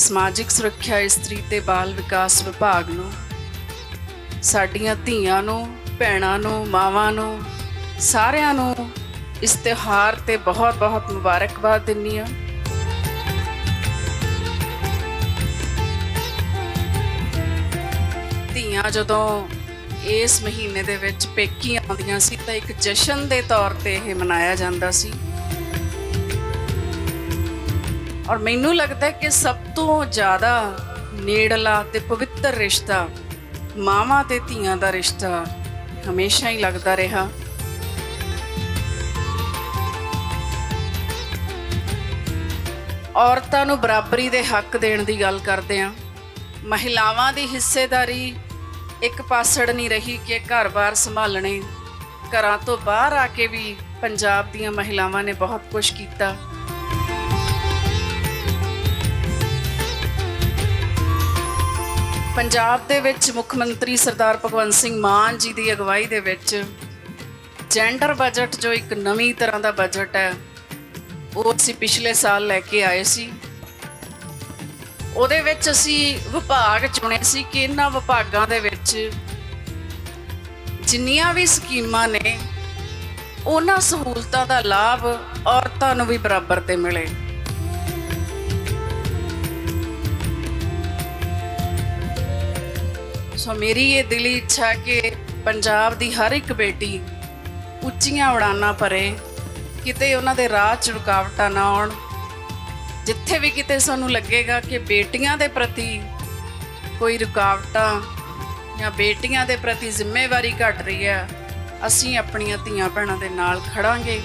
ਸਮਾਜਿਕ ਸੁਰੱਖਿਆ ਇਸਤਰੀ ਤੇ ਬਾਲ ਵਿਕਾਸ ਵਿਭਾਗ ਨੂੰ, ਸਾਡੀਆਂ ਧੀਆਂ ਨੂੰ, ਭੈਣਾਂ ਨੂੰ, ਮਾਵਾਂ ਨੂੰ, ਸਾਰਿਆਂ ਨੂੰ ਇਸ ਤਿਉਹਾਰ ਤੇ ਬਹੁਤ-ਬਹੁਤ ਮੁਬਾਰਕਬਾਦ ਦਿੰਨੀ ਆ ਧੀਆਂ ਜਦੋਂ ਇਸ ਮਹੀਨੇ ਦੇ ਵਿੱਚ ਪੇਕੀ ਆਉਂਦੀਆਂ ਸੀ ਤਾਂ ਇੱਕ ਜਸ਼ਨ ਦੇ ਤੌਰ ਤੇ ਇਹ ਮਨਾਇਆ ਜਾਂਦਾ ਸੀ। ਔਰ ਮੈਨੂੰ ਲੱਗਦਾ ਕਿ ਸਭ ਤੋਂ ਜ਼ਿਆਦਾ ਨੇੜਲਾ ਤੇ ਪਵਿੱਤਰ ਰਿਸ਼ਤਾ ਮਾਵਾਂ ਤੇ ਧੀਆਂ ਦਾ ਰਿਸ਼ਤਾ ਹਮੇਸ਼ਾ ਹੀ ਲੱਗਦਾ ਰਿਹਾ। ਔਰਤਾਂ ਨੂੰ ਬਰਾਬਰੀ ਦੇ ਹੱਕ ਦੇਣ ਦੀ ਗੱਲ ਕਰਦੇ ਆ ਮਹਿਲਾਵਾਂ ਦੀ ਹਿੱਸੇਦਾਰੀ ਇੱਕ ਪਾਸੜ ਨਹੀਂ ਰਹੀ ਕਿ ਘਰ-ਬਾਰ ਸੰਭਾਲਣੇ। ਘਰਾਂ ਤੋਂ ਬਾਹਰ ਆ ਕੇ ਵੀ ਪੰਜਾਬ ਦੀਆਂ ਮਹਿਲਾਵਾਂ ਨੇ ਬਹੁਤ ਕੁਝ ਕੀਤਾ। ਪੰਜਾਬ ਦੇ ਵਿੱਚ ਮੁੱਖ ਮੰਤਰੀ ਸਰਦਾਰ ਭਗਵੰਤ ਸਿੰਘ ਮਾਨ ਜੀ ਦੀ ਅਗਵਾਈ ਦੇ ਵਿੱਚ ਜੈਂਡਰ ਬਜਟ ਜੋ ਇੱਕ ਨਵੀਂ ਤਰ੍ਹਾਂ ਦਾ ਬਜਟ ਹੈ, ਉਹ ਅਸੀਂ ਪਿਛਲੇ ਸਾਲ ਲੈ ਕੇ ਆਏ ਸੀ। ਉਹਦੇ ਵਿੱਚ ਅਸੀਂ ਵਿਭਾਗ ਚੁਣੇ ਸੀ ਕਿ ਇਹਨਾਂ ਵਿਭਾਗਾਂ ਦੇ ਵਿੱਚ ਜਿੰਨੀਆਂ ਵੀ ਸਕੀਮਾਂ ਨੇ, ਉਹਨਾਂ ਸਹੂਲਤਾਂ ਦਾ ਲਾਭ ਔਰਤਾਂ ਨੂੰ ਵੀ ਬਰਾਬਰ ਤੇ ਮਿਲੇ। ਸੋ ਮੇਰੀ ਇਹ ਦਿਲੀ ਇੱਛਾ ਕਿ ਪੰਜਾਬ ਦੀ ਹਰ ਇੱਕ ਬੇਟੀ ਉੱਚੀਆਂ ਉਡਾਨਾਂ ਭਰੇ, ਕਿਤੇ ਉਹਨਾਂ ਦੇ ਰਾਹ 'ਚ ਰੁਕਾਵਟਾਂ ਨਾ ਆਉਣ। ਜਿੱਥੇ ਵੀ ਕਿਤੇ ਸਾਨੂੰ ਲੱਗੇਗਾ ਕਿ ਬੇਟੀਆਂ ਦੇ ਪ੍ਰਤੀ ਕੋਈ ਰੁਕਾਵਟਾਂ ਜਾਂ ਬੇਟੀਆਂ ਦੇ ਪ੍ਰਤੀ ਜ਼ਿੰਮੇਵਾਰੀ ਘਟ ਰਹੀ ਹੈ, ਅਸੀਂ ਆਪਣੀਆਂ ਧੀਆਂ ਭੈਣਾਂ ਦੇ ਨਾਲ ਖੜਾਂਗੇ।